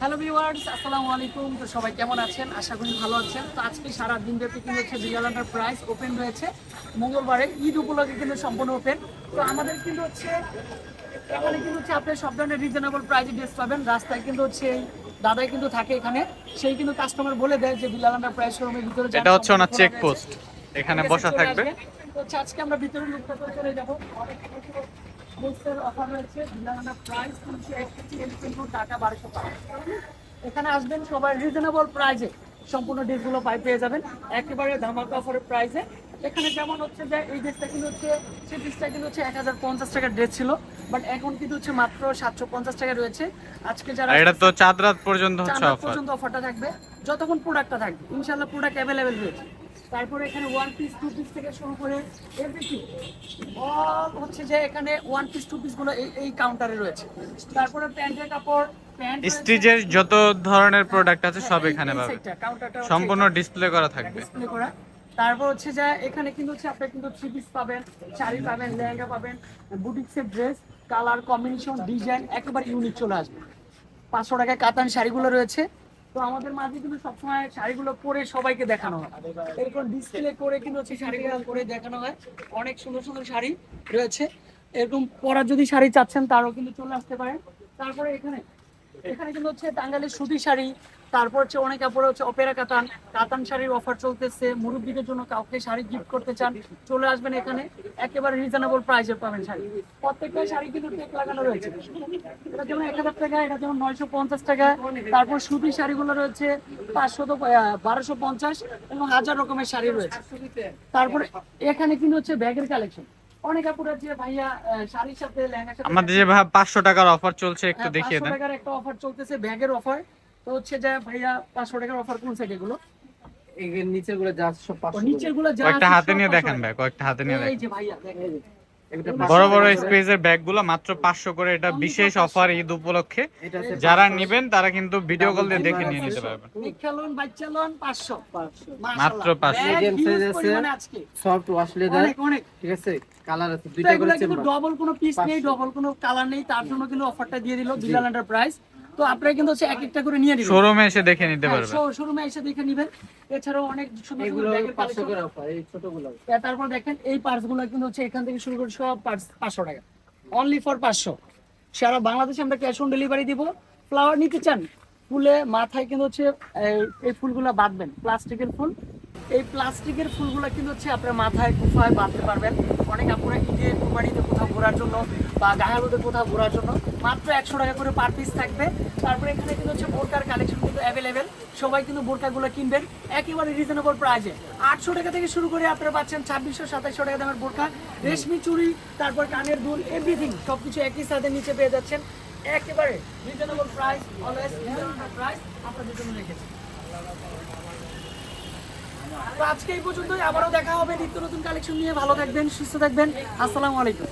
Hello viewers আসসালামু আলাইকুম। তো সবাই কেমন আছেন? আশা করি ভালো আছেন। তো আজকে সারা দিন ব্যাপী কিন্তু হচ্ছে রিয়াল প্রাইস ওপেন রয়েছে। মঙ্গলবারে ঈদ উপলক্ষে কিন্তু সম্পূর্ণ ওপেন তো আমাদের কিন্তু হচ্ছে এখানে কিন্তু হচ্ছে আপনি সব ধরনের রিজনেবল প্রাইসে ড্রেস পাবেন। রাস্তায় কিন্তু হচ্ছে দাদাই কিন্তু থাকে এখানে। সেই কিন্তু কাস্টমার বলে দেয় যে বিলাল প্রাইস শোরুমের ভিতরে এটা হচ্ছে ওনার চেক পোস্ট। এখানে বসা থাকবে। আজকে আমরা ভিতরে লুকটা করে চলে যাব। অনেক অফার রয়েছে। প্রাইস এক টাকা বারোশো এখানে আসবেন সবাই রিজনেবল প্রাইসে সম্পূর্ণ ড্রেসগুলো পাই পেয়ে যাবেন। একেবারে ধামাকা অফারের প্রাইসে এখানে যেমন হচ্ছে যে এই ড্রেসটা কিন্তু হচ্ছে সেই ড্রেসটা কিন্তু হচ্ছে এক হাজার পঞ্চাশ টাকার ড্রেস ছিল। বাট এখন কিন্তু হচ্ছে মাত্র সাতশো পঞ্চাশ টাকা রয়েছে। আজকে যারা এটা তো চাঁদ রাত পর্যন্ত হচ্ছে অফার পর্যন্ত অফারটা থাকবে। যতক্ষণ প্রোডাক্টটা থাকবে। ইনশাল্লাহ প্রোডাক্ট অ্যাভেলেবেল রয়েছে। তারপরে এখানে ওয়ান পিস টু পিস থেকে শুরু করে এভরিথিং অল হচ্ছে যে এখানে ওয়ান পিস টু পিসগুলো এই এই কাউন্টারে রয়েছে। তারপরে প্যান্টের কাপড় প্যান্ট স্টিচের যত ধরনের প্রোডাক্ট আছে সব এখানে পাবে। সম্পূর্ণ ডিসপ্লে করা থাকবে। ডিসপ্লে করা। তারপর হচ্ছে যে এখানে কিন্তু হচ্ছে আপনি কিন্তু থ্রি পিস পাবেন শাড়ি পাবেন লেহেঙ্গা পাবেন বুটিক্সের ড্রেস কালার কম্বিনেশন ডিজাইন একেবারে ইউনিক চলে আসবে। পাঁচশো টাকায় কাতান শাড়িগুলো রয়েছে। তো আমাদের মাঝে কিন্তু সবসময় শাড়িগুলো পরে সবাইকে দেখানো হয়। এরকম ডিসপ্লে করে কিন্তু হচ্ছে শাড়িগুলো পরে দেখানো হয়। অনেক সুন্দর সুন্দর শাড়ি রয়েছে। এরকম পরার যদি শাড়ি চাচ্ছেন, তারও কিন্তু চলে আসতে পারেন তারপরে এখানে এখানে কিন্তু হচ্ছে টাঙ্গালের সুতি শাড়ি, তারপর হচ্ছে অনেক কাপড় হচ্ছে অপেরা কাতান কাতান শাড়ির অফার চলতেছে। মুরব্বীদের জন্য কাউকে শাড়ি গিফট করতে চান, চলে আসবেন এখানে। একেবারে রিজনেবল প্রাইসে পাবেন শাড়ি। প্রত্যেকটা শাড়ি কিন্তু টেক লাগানো রয়েছে। এটা যেমন এক হাজার টাকা, এটা যেমন নয়শো পঞ্চাশ টাকা। তারপর সুতি শাড়িগুলো রয়েছে পাঁচশো তো বারোশো পঞ্চাশ এবং হাজার রকমের শাড়ি রয়েছে। তারপরে এখানে কিন্তু হচ্ছে ব্যাগের কালেকশন অনেক ভাইয়া শাড়ির সাথে লেহেঙ্গার সাথে আমাদের যে ভাই পাঁচশো টাকার অফার চলছে একটু হ্যাঁ, দেখিয়ে 500 টাকার একটা অফার চলতেছে ব্যাগের অফার তো হচ্ছে যে ভাইয়া পাঁচশো টাকার অফার কোন সাইড এগুলো? এর নিচেরগুলো যা সব ও পাঁচশো নিচেরগুলো যা কয়েকটা হাতে নিয়ে দেখেন। ভাই কয়েকটা হাতে নিয়ে এই যে ভাইয়া দেখেন। বড় বড় পাঁচশো স্পেসের ব্যাগগুলো মাত্র পাঁচশো করে এটা বিশেষ অফার ঈদ উপলক্ষে যারা নেবেন তারা কিন্তু ভিডিও কল দিয়ে দেখে নিয়ে নিতে পারবেন। পাঁচশো। পাঁচশো। মাত্র 500 Medium size আছে। আজকে। সফট ওয়াশ লেদার ঠিক আছে? কালার আছে দুইটা করে কিন্তু ডবল কোনো পিস নেই 500 ডবল কোনো কালার নেই তার জন্য কিন্তু অফারটা দিয়ে দিল বিলাল এন্টারপ্রাইজ তো আপনারা কিন্তু হচ্ছে এক একটা করে নিয়ে নিবেন। শোরুমে এসে দেখে নিতে পারবেন। শোরুমে এসে দেখে নিবেন। এছাড়াও অনেক সুন্দর এগুলো সুন্দর ব্যাগের পাঁচশো কালেকশন করে অফার এই ছোটগুলো। তারপর দেখেন এই পার্টসগুলো কিন্তু হচ্ছে এখান থেকে শুরু করে সব পার্টস পাঁচশো টাকা। অনলি ফর পাঁচশো। সারা বাংলাদেশে আমরা ক্যাশ অন ডেলিভারি দিব। ফ্লাওয়ার নিতে চান ফুলে মাথায় কিন্তু হচ্ছে এই- এই ফুলগুলো বাঁধবেন প্লাস্টিকের ফুল। এই প্লাস্টিকের ফুলগুলো কিন্তু হচ্ছে আপনার মাথায় কুফায় বাঁধতে পারবেন। অনেক আপনারা ঈদে কুরবানিতে কোথাও ঘোরার জন্য বা গায়ালুতে কোথাও ঘোরার জন্য মাত্র একশো টাকা করে পার পিস থাকবে। তারপরে এখানে কিন্তু হচ্ছে বোরকার কালেকশন কিন্তু অ্যাভেলেবেল সবাই কিন্তু বোরকাগুলো কিনবেন একেবারে রিজনেবল প্রাইসে আটশো টাকা থেকে শুরু করে আপনারা পাচ্ছেন ছাব্বিশশো, সাতাইশশো টাকা দামের বোরকা, রেশমি চুড়ি, তারপর কানের দুল এভরিথিং সব কিছু একই সাথে নিচে পেয়ে যাচ্ছেন। একেবারে রিজনেবল প্রাইস অলওয়েজ প্রাইস আপনাদের জন্য রেখেছি। তো আজকে এই পর্যন্তই। আবারও দেখা হবে নিত্য নতুন কালেকশন নিয়ে। ভালো থাকবেন, সুস্থ থাকবেন। আসসালামু আলাইকুম।